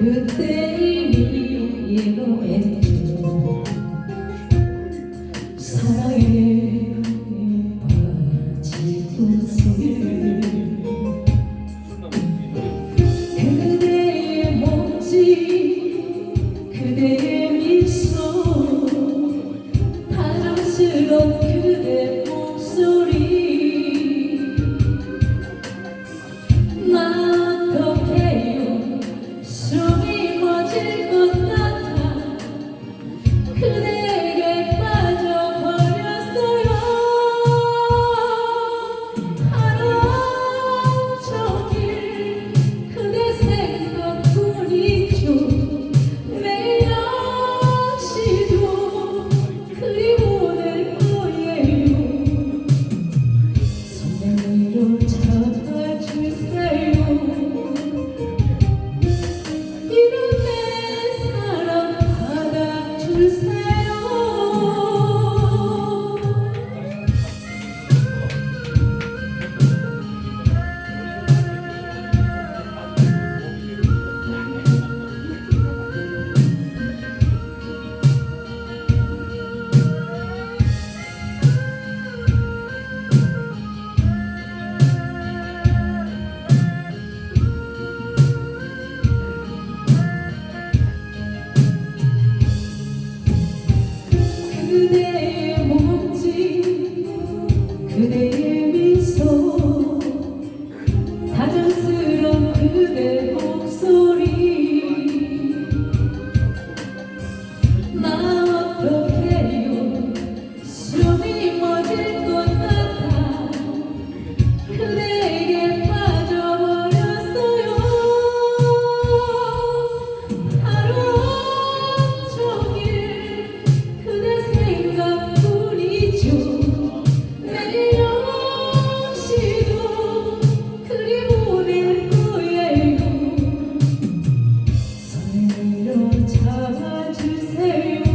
그때를 위해 노래 사랑스러운 그대 목소리. time to say.